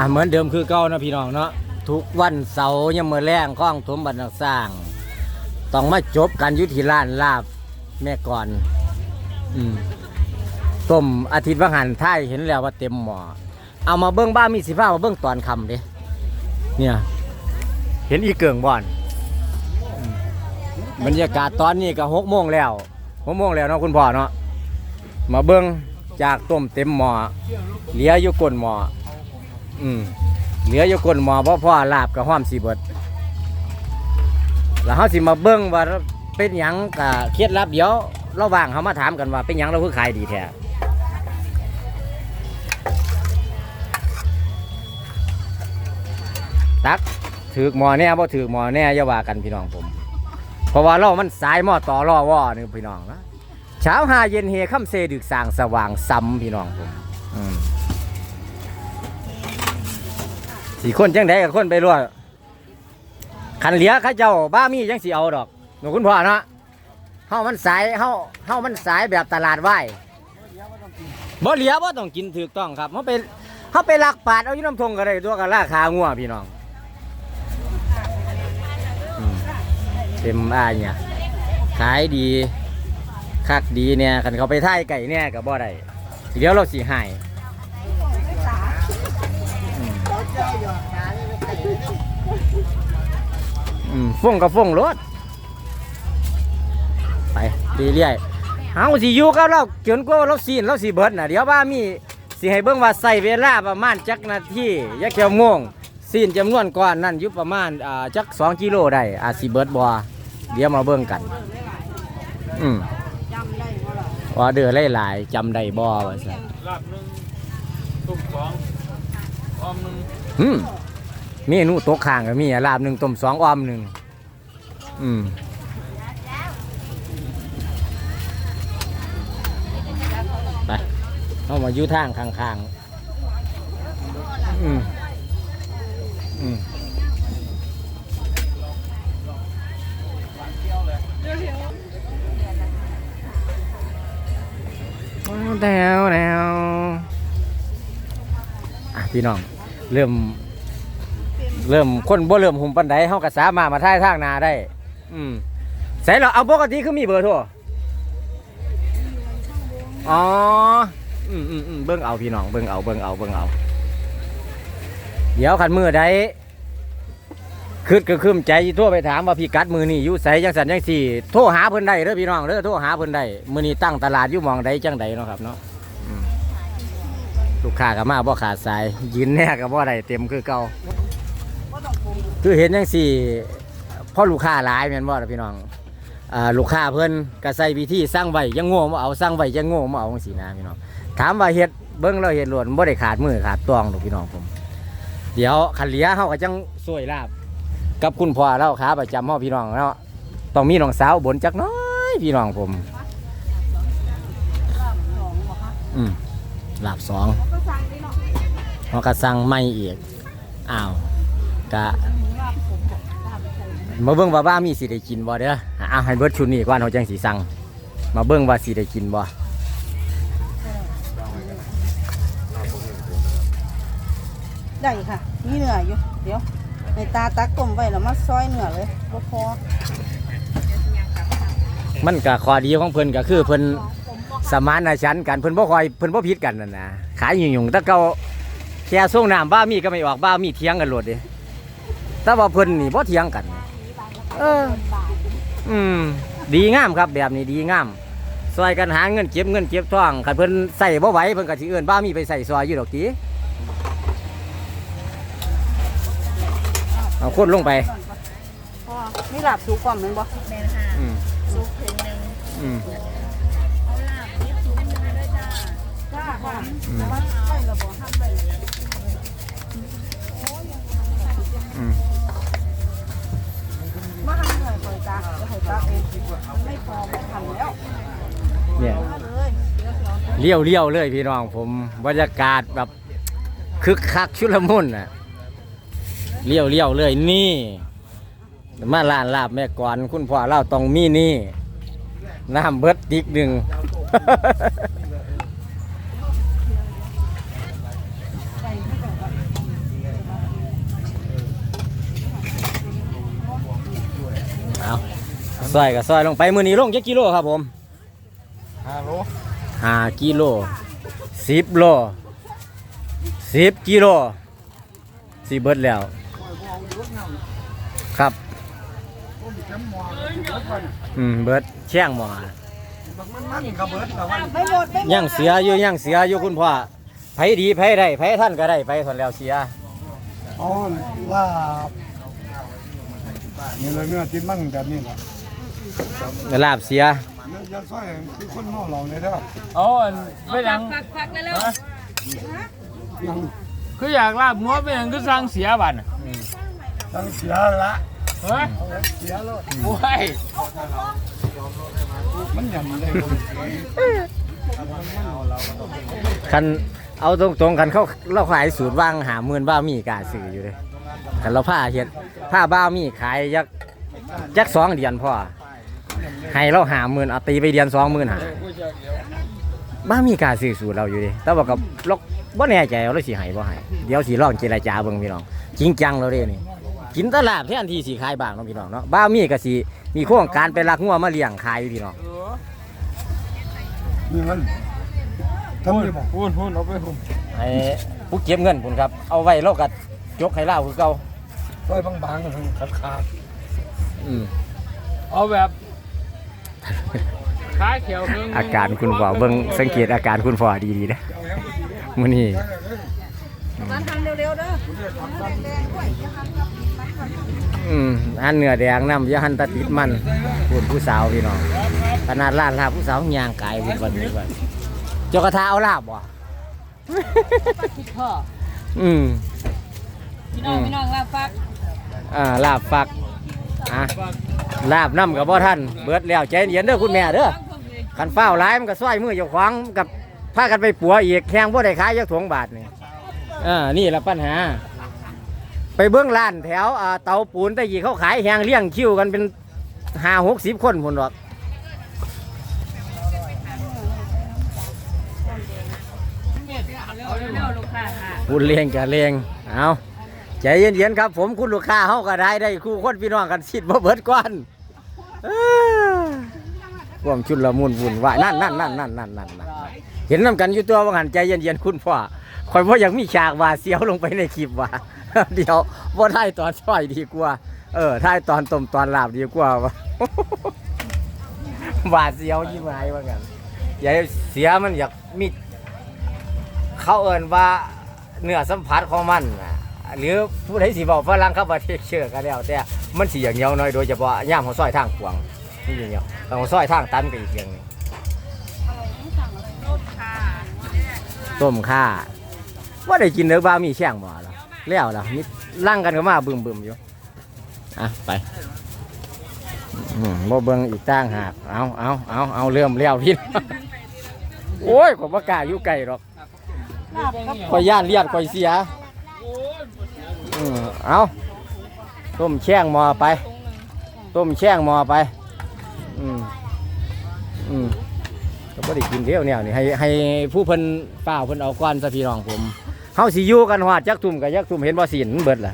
อะเหมือนเดิมคือเก่านะพี่น้องเนาะทุกวันเสาร์ยังมือแรงข้องถมบันนักสร้าง ต้องมาจบกันยุติร้านลาบแม่ก่อนอืมต้มอาทิตย์วังหันท่ายเห็นแล้วว่าเต็มหมอเอามาเบิ้องบ้ามีสิฟ้ามาเบิ้องตอนคำเด้เนี่ย เห็นอีเกิงบ่อนบรรยากาศตอนนี้ก็หกโมงแล้วหกโมงแล้วเนาะคุณพ่อเนาะมาเบิ้องจากต้มเต็มหมอเหลืออยู่ก้นหมอ อืมเหลืออยู่ก้นหมอเพราะพ่อลาบกับห้อมสีเบิดแล้วเขาสิมาเบิ้งว่าเป็นหยังกับเคล็ดลับเดี๋ยวเราว่างเขามาถามกันว่าเป็นหยังเราคือขายดีแท้ตักถือหมอแน่บ่ถือหมอแน่อย่าว่ากันพี่น้องผม เพราะว่าเรามันสายหมอต่อล่อว่อนี่พี่น้องนะเช้าหาเย็นเฮค่ำเซดึกสางสว่างซ้ำพี่น้องผมอืม สี่คนจังไดกับคนไปรัวขันเหลียข้าเจ้าบ้ามีจังสีเอาดอกหนูคุณพ่อเนาะเฮามันสายเฮาเฮามันสายแบบตลาดไหวบ่เหลียบ่ต้องกินถูกต้องครับเฮาไปเฮาไปลักปาดเอาอยู่น้ำทงก็ได้ตัวกับราคางัวพี่น้องเต็มอ้ายเนี่ยขายดีคักดีเนี่ยคันเขาไปท่ายไก่เนี่ยก็บ่ได้เดี๋ยวเราสิให้ อืมฟงกับฟงรถไปเรื่อยๆเอาสิอยู่กับเราจนกว่าเราซีนเราสิเบิดน่ะเดี๋ยวว่ามีสิให้เบิ่งว่าใส่เวลาประมาณจักนาทียักเกี่ยวโมงซีนจำนวนก่อนนั่นอยู่ประมาณอ่าจัก2กิโลได้อาสิเบิดบ่เดี๋ยวมาเบิ่งกัน อืมว่าเดือดหลายๆจำได้บ่ว่าซั่นลาบนึงตุ่มสอง ออมหนึ่งอืมเมนูโต๊ะข้างก็มีอะลาบหนึ่งต้มสองออมหนึ่งอืมไปเอามาอยู่ทางข้างๆอืมอืมแล้วแล้วอะพี่น้อง เริ่ม เริ่มคนบ่เริ่มหุ่มปันไดเฮาก็สามารถมาท่ายทางนาได้ อืมใส่เราเอาปกติคือมีเบอร์โทรอ๋ออืมอืมอืมเบิ่งเอาพี่น้องเบิ่งเอาเบิ่งเอาเบิ่งเอา เดี๋ยวขันมือใดคืดก็คืมใจสิโทรไปถามว่าพี่กัดมือนี่อยู่ใส่จังสันจังสี่โทรหาเพิ่นได้เด้อพี่น้องเด้อโทรหาเพิ่นได้มือนี้ตั้งตลาดอยู่หมองใดจังใดเนาะครับเนาะอืม ลูกค้าก็มาบ่ขาดสาย ยืนแน่ก็บ่ได้เต็มคือเก่าคือเห็นจังสี่พ่อลูกค้าหลายแม่นบ่ล่ะพี่น้องอ่าลูกค้าเพิ่นก็ใส่วิธีสร้างไว้ยังโง่มาเอาสร้างไว้ยังโง่มาเอาจังซี่นะพี่น้องถามว่าเฮ็ดเบิ่งเราเฮ็ดล้วนบ่ได้ขาดมือขาดตวงดอกพี่น้องผม เดี๋ยวคันเหลียเฮาก็จังสวยลาบ กับคุณพ่อเราขาประจำเฮาพี่น้องเนาะต้องมีน้องสาวบนจักน้อยพี่น้องผม อืมลาบสอง เฮาก็สั่งไม่อีกอ้าวกะมาเบิ่งว่าบ้ามีสิได้กินบ่เด้อเอาให้เบิดชุดนี้ก่อนเฮาจังสิสั่งมาเบิ่งว่าสิได้กินบ่ได้ค่ะมีเนื้ออยู่เดี๋ยวในตาตักต้มไว้แล้วมาซอยเนื้อเลยบ่พอมันก็ข้อดีของเพิ่นก็คือเพิ่น สมานฉันท์กันเพิ่นบ่คอยเพิ่นบ่ผิดกันนั่นนะขายยุ่งๆแต่เก่าแค่ส่งน้ำบ้ามีก็ไม่ออกบ้ามีเถียงกันโลดเด้แต่ว่าเพิ่นนี่บ่เถียงกัน เออ อืม ดีงามครับแบบนี้ดีงามซอยกันหาเงินเก็บเงินเก็บทองคันเพิ่นใส่บ่ไหวเพิ่นก็สิเอิ้นบ้ามีไปใส่ซอยอยู่ดอกติเอาคนลงไปพอมีหลับสูความแมันบ่แม่นค่ะอืม ซุปถึงหนึ่งอืม มแต่ว่าไว้แล้วบ่ทำได้อืมมาเนื้อก่อนจ้าเดี๋ยวให้ตักเองไม่พอไม่ทันแล้วเนี่ยมาเลยเดี๋ยวเดี๋ยวเลี้ยวเลี้ยวๆเลยพี่น้องผมบรรยากาศแบบคึกคักชุลมุนน่ะเลี้ยวเลี้ยวๆเลยนี่ มาร้านลาบแม่ก่อนคุณพ่อเราต้องมีนี่น้ำเบิดดิกหนึ่ง ไก่ให้แบบว่า ซอยกับซอยลงไปมือนี้ลงจักกิโลครับผมฮัลโหลห้ากิโลสิบโลสิบกิโลสิเบิดแล้ว ครับ อืม เบิดแช่งหมอมันกระเบิดแล้วมันไม่หมดไม่หมดยังเสียอยู่ยังเสียอยู่คุณพ่อไผดีไผได้ไผท่านก็ได้ไปทนแล้วเสียอ๋อลาบนี่เลยเนื้อจิ้มมั่งแบบนี้แหละ ลาบเสียเนื้อยาส้อยคือคนนอกเราเลยเด้อโอ้ยไม่ยังพักพักแล้วยังคืออยากลาบงัวไม่ยังคือสร้างเสียบัตรตั้งเสียละเฮ้ยเสียแล้วโอ้ยมันยำได้คนคันเอาตรงๆกันเขาเราขายสูตรว่างหาหมื่นบ้ามีกล้าซื้ออยู่เลยคันเราผ้าเฮ็ดผ้าบ้ามีขายยักยักสองเดือนพ่อ ให้เราหาหมื่นเอาตีไปเดือนสองหมื่นหาบ้ามีกล้าซื้อสูตรเราอยู่ดิแต่ว่ากับเราบ่แน่ใจว่าเราสิให้บ่ให้เดี๋ยวสิลองเจรจาเบิ่งพี่น้อง จริงจังเราเด้นี่กินตลาดแทนที่สิขายบ้างเนาะพี่น้องเนาะบ้ามีก็สิมีโครงการไปลักงัวมาเลี้ยงขายอยู่พี่น้องนี่มันทำได้บ่พูนพูนเอาไปพูนให้ผู้เก็บเงินพุ่นครับ เอาไว้เราก็ยกให้เล่าคือเก่าส้อยบางๆขาดขาดอืมเอาแบบ ขาเขียวครึ่งอาการคุณพ่อเบิ่งสังเกตอาการคุณพ่อดีๆนะมื้อนี้มาทำเร็วๆเด้ออืมอันเนื้อแดงน้ำอยาหันตะติดมันพูดผู้สาวพี่น้องขนาดร้านลาบผู้สาวย่างกายบุญวันนี้วันเจ้ากระทาเอาลาบบ่พ่ออืมพี่น้องพี่น้องลาฟักอ่าลาบฟัก อะลาบน้ำกับบ่ท่านเบิดแล้วใจเย็นเด้อคุณแม่เด้อคันเฝ้าร้ายมันก็ซ้อยมือเจ้าของกับพากันไปปัวอีกแข่งบ่ได้ขายยักถวงบาทนี่อ่านี่ละปัญหา ไปเบื้องร้านแถวอ่าเตาปูนต่ยี่เขาขายแหงเลี้ยงคิวกันเป็นห้าหกสิบคนพุ่นหรอกพูดเลี้ยงกับเลี้ยงเอา ใจเย็นๆครับ ผมคุณลูกค้าเฮาก็ได้ได้คู่คนพี่น้องกันชิดบ่เบิดก่อนเอ้อความชุนละมุนวุ่นวายนั่นนั่นนั่นนั่นนั่นนั่นนั่นเห็นน้ำกันอยู่ตัวว่าหันใจเย็นๆคุณพ่อคอยว่าอยากมีฉากว่าเสียวลงไปในคลิปว่าเดี๋ยวว่าท้ายตอนช่อยดีกว่า เออท้ายตอนต้มตอนลาบดีกว่าว่าบาดเสียวยิ่งไงว่ากันอย่าให้เสียมันอยากมีเขาเอ่นว่าเนื้อสัมผัสของมันน่ะ หรือผู้ใดสิบอกฝรั่งเขาว่าเทคเชื่อก็แล้วแต่มันสิอย่างเหนียวหน้อยโดยเฉพาะย่ามของซอยทางขวางนี่อย่างเดียวแต่ของซอยทางตันก็อีกอย่างหนึงค่ะต้มข่าว่าได้กินเนื้อบ้ามีแช่งบ่ล่ะแล้วล่ะมีลั่งกันก็มาบึมบึมๆอยู่อะไปอืมบ่เบิ่งอีกตั้งหากเอาเอาเอาเอาเริ่มเลี้ยวพี่ โอ้ยขอยบ่กล้าอยู่ไกลหรอกลาบกับ ข่อยย่านเลียดข่อยเสีย อืมเอาต้มแช่งหมอไป ต้มแช่งหมอไป อืมอืมก็บ่ได้กินเดียวแนวนี่ให้ให้ผู้เพิ่นฝ้าเพิ่นเอาก้อนซะพี่น้องผมเฮาสิอยู่กันฮอดจักทุ่มกับจักทุ่มเห็นบ่สินเบิดล่ะ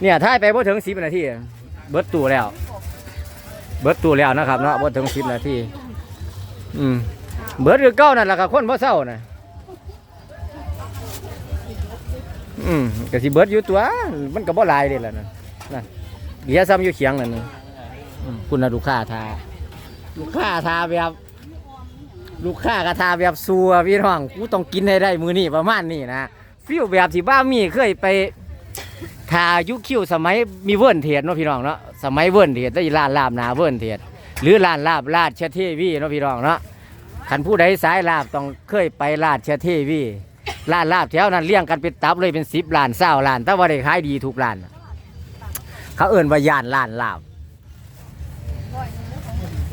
เนี่ยถ้าไปบ่ถึง10นาทีเบิดตู้แล้ว เบิดตู้แล้วนะครับเนาะบ่ถึง10นาทีอืมเบิดคือเก่านั่นล่ะก็คนบ่เซาน่ะ อืมก็สิเบิดอยู่ตัว มันก็บ่หลายเด้ล่ะนั่นนั่นเบียซ้ำอยู่เขียงนั่นนึงอืมคุณน่ะลูกค้าทาลูกค้าทาแบบลูกค้าก็ทาแบบซัวพี่น้องกูต้องกินให้ได้มือนี้ประมาณนี้นะฟิลแบบที่บ้ามีเคยไปทายุคคิวสมัยมีเวิร์นเทียดเนาะพี่น้องเนาะสมัยเวิร์นเทียดได้ร้านลาบหนาเวิร์นเทียดหรือร้านลาบราชเทวีเนาะพี่น้องเนาะคันผู้ใดสายลาบต้องเคยไปราชเทวี ร้านลาบแถวนั้นเลี้ยงกันเป็นตับเลยเป็นสิบล้านเศร้าล้าน แต่ว่าได้ขายดีทุกร้าน เขาเอิ่นว่าย่านล้านลาบ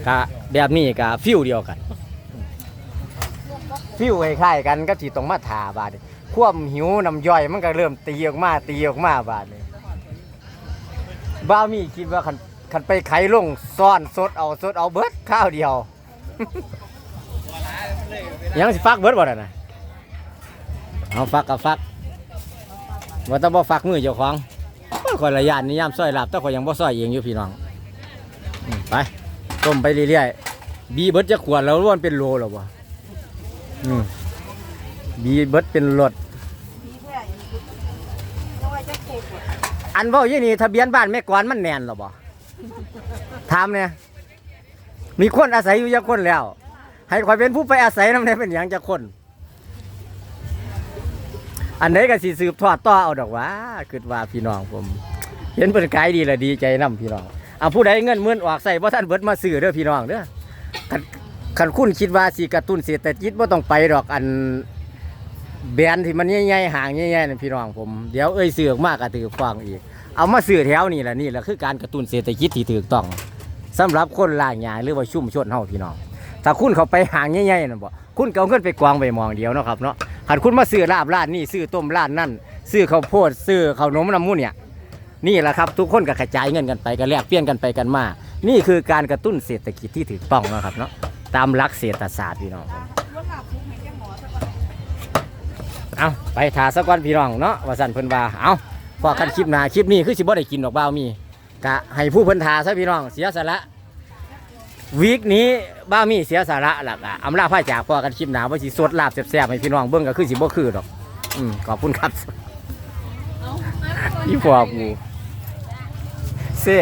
กะแบบนี้กะฟิวเดียวกัน ฟิวคล้ายๆกันก็ที่ต้องมาถาบาดนี้ความหิวน้ำย่อยมันก็เริ่มตีออกมาตีออกมาบาดนี้บ้ามีคิดว่าคันคันไปไขลงซ่อนสดเอาสดเอาเบิดข้าวเดียว ยังสิฟักเบิดบ่ได้นะ เอาฟักกับฟักว่าต้องบ่ฟักมือเจ้าของโอ้ยข่อยละยานนิยามซอยหลาบแต่ข่อยยังบ่ซอยเองอยู่พี่น้องไปต้มไปเรื่อยๆบีเบิดจะขวดแล้วล้วนเป็นโลหรอวะบีเบิดเป็นรถมีแค่นี้เอาไว้จะโคกอะอันเว่ายี่นี่ทะเบียนบ้านแม่กวนมันแน่นหรอบ่ถามเนี่ยมีคนอาศัยอยู่จักคนแล้ว ให้คอยเป็นผู้ไปอาศัยน้ำในเป็นอย่างจักคน อันไหนก็สิสืบทอดต่อเอาดอกว่าคือว่าพี่น้องผม เห็นเปิดกายดีละดีใจนํพี่น้องเอาผู้ใดเงินหมื่อนออกใส่บ่ท่านเบิดมาซื้อเด้อพี่น้องเด้อคันคันคุณคิดว่าสิกระตุ้นเศรษฐกิจบ่าต้องไปดอกอันแบรนด์ที่มันใหญ่ๆห่างใหญ่ๆนั่นพี่น้องผมเดี๋ยวเอ้ยซื้อกมากก็ถือฟังอีก เอามาซื้อแถวนี่แหละนี่แหละคือการกระตุ้นเศรษฐกิจที่ถูกต้องสำหรับคนล่างยาหรือว่าชุ่มชนเฮาพี่น้อง ถ้าคุณเขาไปห่างใหญ่ๆนั่นบ่คุณเอาเงินไปกวางไปมองเดียวเนาะครับเนาะ หันคุณมาซื้อลาบร้านนี่ซื้อต้มร้านนั่นซื้อข้าวโพดซื้อข้าวนมน้ำมูนเนี่ยนี่แหละครับทุกคนก็กระจายเงินกันไปกันแลกเปลี่ยนกันไปกันมา นี่คือการกระตุ้นเศรษฐกิจที่ถูกต้องนะครับเนาะตามหลักเศรษฐศาสตร์พี่น้องเอาไปถาสักวันพี่น้องเนาะว่าสันเพิ่นว่าเอาพอกันคลิปหน้าคลิปนี้คือสิบ่ได้กินดอกบ่าวมีกะให้ผู้เพิ่นทาซะพี่น้องเสียสละ วีคนี้บ้ามีเสียสาระหล่ะกะอำลาพาจากพอกันคลิปหนาว่าสิสดลาบแซ่บๆให้พี่น้องเบิ้งก็คือสิบ่คือดอก อืมขอบคุณครับพี่พอกูเซ่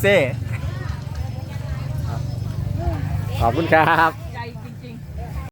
เซ่ขอบคุณครับ